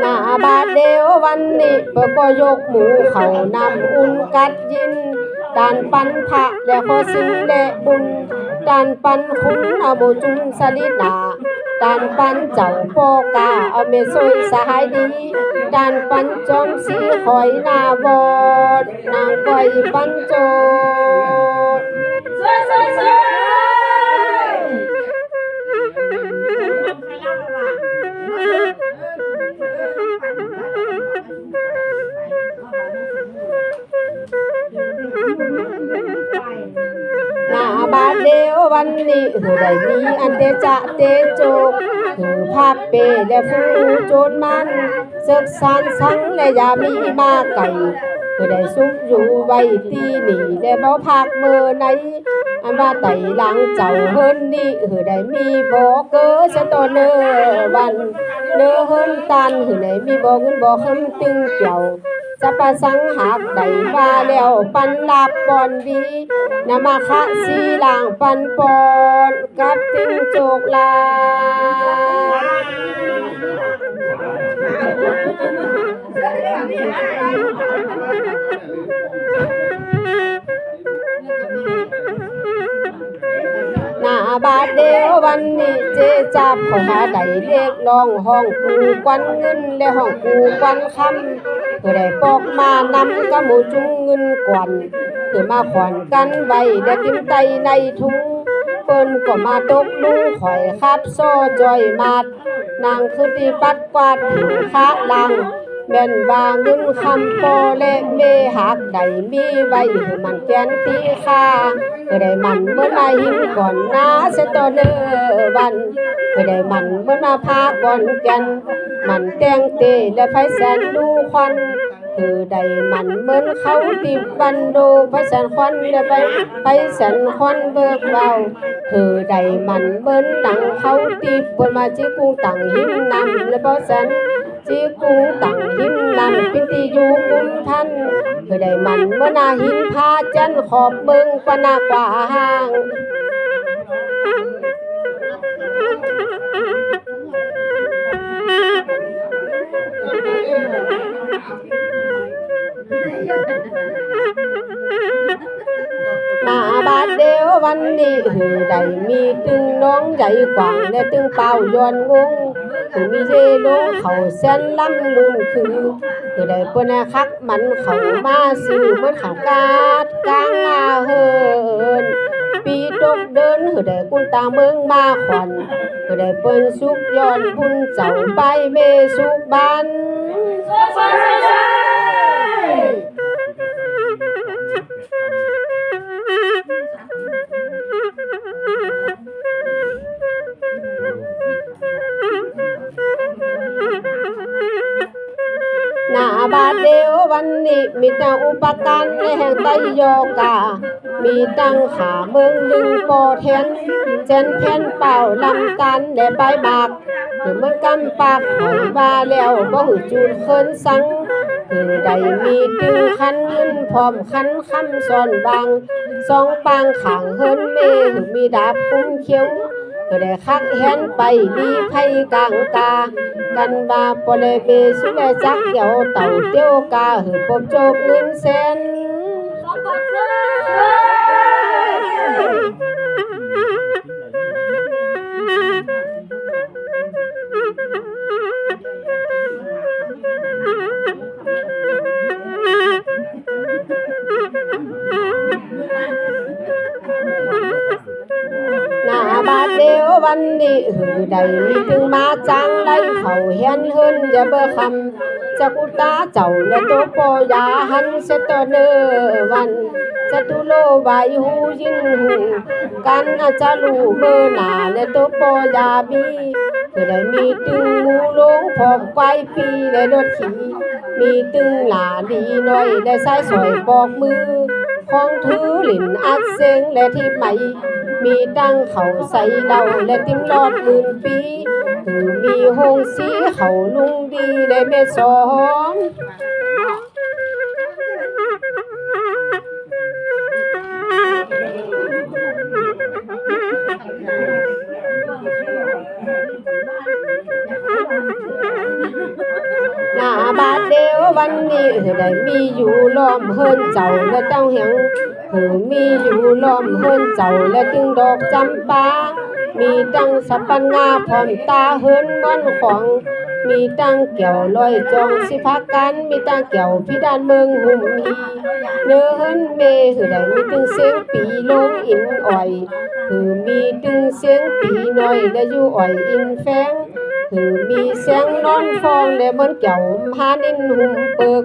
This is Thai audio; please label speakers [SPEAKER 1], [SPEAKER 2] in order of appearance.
[SPEAKER 1] หน้าบาดเดียววันนี้เปิก็ยกหมูเขานำอุ่นกัดยินดานปันพระแล้วก็สิ่งแลบุญดานปันคุณอาโมจุนสลิดาดานปันเจ้าโปกาเอาเมซอยสหายดีดานปันจอมสีหอยนาบอดนางก้อยปันโจด วันนี้เหือได้มีอันเดจะเตโจกหือภาพเปและฟูโจรมันเสกสารสังและยามีมาไก่เหือได้สุขอยู่ไว้ที่นี่และบ่พักเมื่อไหนอันว่าไต่หลังเจ้าเฮินนี่เหือได้มีบ่เกิดสะตอเนอวันเนอเฮินตันเหือได้มีบ่เงินบ่คำตึงเกี่ยวจะ สัพสังหักได้ว่าแล้วปันลาบปอนดีนมาคะสีลางปันปอนกับติงโจกลา บาดเดียววันนี้เจจับขอหาได้เลขลองห้องกูกวันเงินและห้องกูกวันคำเพื่อได้ปอกมานำกะหมูจุงเงินกวนเพื่อมาขอนกันไว้และติ้มไตในถุงเปิ้นก็มาตกลุงข่อยคับโซ่จอยมาดนางคือดีปัดกวาดถึงคะลัง แม่นบาเงินคำโปและเมหักใดมีไว้ให้มันแกนตีค่าก็ได้มันเมื่อมาหินก่อนนาเสตเนอวันก็ได้มันเมื่อมาพาก่อนกันมันแตงเตและไฟแสนดูควันคือได้มันเหมือนเขาติบบันโดไฟแสนควันและไปไปแสนควันเบิกเบาคือได้มันเหมือนหนังเขาติบบนมาจิกุ้งตังหิมนำและเบาแสน จีกูตังหินนำพิธีอยู่กุมทันเพื่อได้มันเมื่อนาหินพาจันขอบเบิงปนากว่าห่างหน้าบาดเดียววันนี้หือได้มีตึงน้องใหญ่กว่างและตึงเป่าย้อนงง คือมีเจลเขาเส้นลำลุงคือคือได้ปนคักมันเขามาซื้อเหมันเขากาดกลางอาเฮินปีตกเดินคือได้กุนตาเมืองมาขวัญคือได้เปิ้นสุกย้อนบุญเจ้าไปเมสุกบัน บาเดียววันนี้มีแต่อุปการในแห่งไตโยกา มีตังขาเมืองลึงโปแทนเจนแทนเป่าลำตันและใบบากคือเมืองกำปากหอยบาแล้วบ่หูจูนเคินสังคือใดมีตึงคันเงินพร้อมคันคำซ้อนบางสองปางขางเฮินเมคือมีดาบคุ้มเขียว ก็ได้คักเห็นไปดีไผกลางกา กันบาปเลยเบสุเลจักเดียวเต่าเตียวกาหือปบโจกเงินเสน วันนี้หือใดมีถึงมาจังได้เขาเฮียนเฮินอย่าเบอคำจะกุตาเจ้าและตัวปอยาหันเสตอเนอวันจะตุโลไวหูยินหูกันอาจะลูเบอหนาและตัวปอยาบีคือได้มีตึงงูลงพอมไกวปีและรถขี่มีตึงหลาดีน้อยได้สายสอยบอกมือของถือหลินอัดเซงและที่ไหม มีดังเขาใส่เหล้าและติ้มรอดหมื่นปีคือมีหงสีเขาลุงดีและเมสองหน้าบาดเดียววันนี้เหือได้มีอยู่ล้อมเฮินเจ้าและเจ้าเหียง เหือมีอยู่ล้อมเฮินเจ้าและจึงดอกจำปา มีดังสัปันงาพร้อมตาเฮินมอนของ มีตั้งเกี่ยวลอยจองสิพักกัน มีตั้งเกี่ยวพี่ดานเมืองหุ่มมีเนื้อเฮินเมหือได้มีตึงเสียงปีลมอินอ่อยหือมีตึงเสียงปีน้อยและอยู่อ่อยอินแฟงหือมีเสียงนอนฟองและเหมือนเกี่ยวพานินหุ่มเปิก